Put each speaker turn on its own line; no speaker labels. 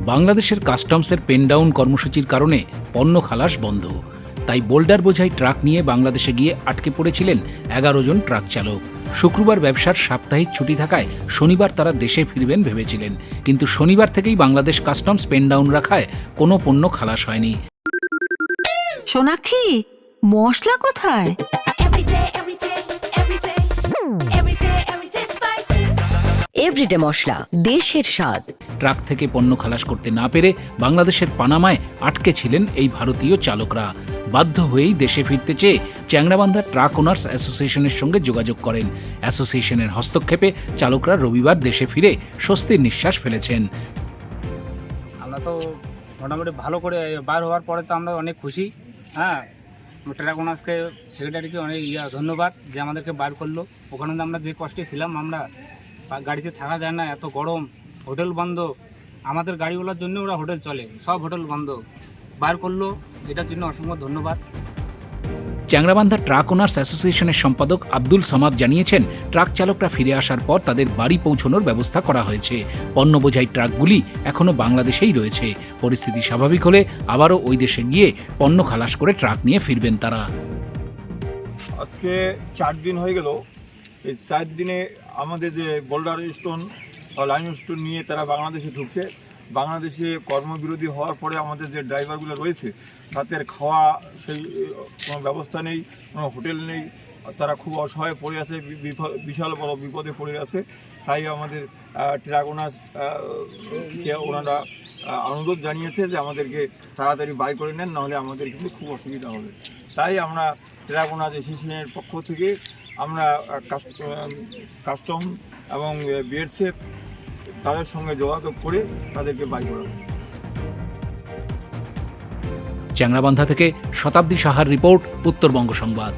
বাংলাদেশের কাস্টমসের pen down কর্মসূচির কারণে পণ্য খালাস বন্ধ। তাই বোল্ডার বোঝাই ট্রাক নিয়ে বাংলাদেশে গিয়ে আটকে পড়েছিলেন এগারো জন ট্রাক চালক। শুক্রবার ব্যবসার সাপ্তাহিক ছুটি থাকায় শনিবার তারা দেশে ফিরবেন ভেবেছিলেন। কিন্তু শনিবার থেকেই বাংলাদেশ কাস্টমস পেন ডাউন রাখায় কোনো পণ্য খালাস হয়নি।
সোনাক্ষী মশলা কোথায়.
এভরিডে মশলা দেশের স্বাদ।
ট্রাক থেকে পণ্য খালাস করতে না পেরে বাংলাদেশের পানামায় আটকে ছিলেন এই ভারতীয় চালকরা। বাধ্য হয়েই দেশে ফিরতে চেয়ে চ্যাংরাবান্ধা ট্রাক ওনার্স অ্যাসোসিয়েশনের সঙ্গে যোগাযোগ করেন। অ্যাসোসিয়েশনের হস্তক্ষেপে চালকরা রবিবার দেশে ফিরে স্বস্তির নিঃশ্বাস ফেলেছেন।
আমরা তো মোটামুটি ভালো করে বার হওয়ার পরে তো আমরা অনেক খুশি হ্যাঁ। ট্রাকোনাসকে সেক্রেটারিকে অনেক ইয়া, ধন্যবাদ যে আমাদেরকে বার করল। ওখানে আমরা যে কষ্টে ছিলাম, আমরা গাড়িতে থাকা যায় না, এত গরম। হোটেল বন্ধ। আমাদের গাড়িগুলোর জন্য ওরা হোটেল চলে। সব হোটেল বন্ধ। বার করল এটার জন্য অসংখ্য ধন্যবাদ।
চ্যাংরাবান্ধা ট্রাক ওনার্স অ্যাসোসিয়েশনের সম্পাদক আব্দুল সামাদ জানিয়েছেন ট্রাক চালকরা ফিরে আসার পর তাদের বাড়ি পৌঁছানোর ব্যবস্থা করা হয়েছে। পণ্য বোঝাই ট্রাকগুলি এখনও বাংলাদেশেই রয়েছে। পরিস্থিতি স্বাভাবিক হলে আবারও ওই দেশে গিয়ে পণ্য খালাস করে ট্রাক নিয়ে ফিরবেন তারা।
আজকে চার দিন হয়ে গেল। এই চার দিনে আমাদের যে বোল্ডার স্টোন লাইম স্টোন নিয়ে তারা বাংলাদেশে ঢুকছে। বাংলাদেশে কর্মবিরোধী হওয়ার পরে আমাদের যে ড্রাইভারগুলো রয়েছে, তাদের খাওয়া সেই, কোনো ব্যবস্থা নেই, কোনো হোটেল নেই। তারা খুব অসহায় পড়ে আছে বিশাল বড় বিপদে পড়ে আছে। তাই আমাদের ট্রাক ওনার ওনারা অনুরোধ জানিয়েছে যে আমাদেরকে তাড়াতাড়ি বাই করে নেন, নাহলে আমাদের কিন্তু খুব অসুবিধা হবে। তাই আমরা ট্রাগোনাজ অ্যাসোসিয়েশনের পক্ষ থেকে আমরা কাস্টম এবং বিএডসেফ তাদের সঙ্গে যোগাযোগ করে তাদেরকে বাই করা
চ্যাংরাবান্ধা থেকে শতাব্দী সাহার রিপোর্ট, উত্তরবঙ্গ সংবাদ।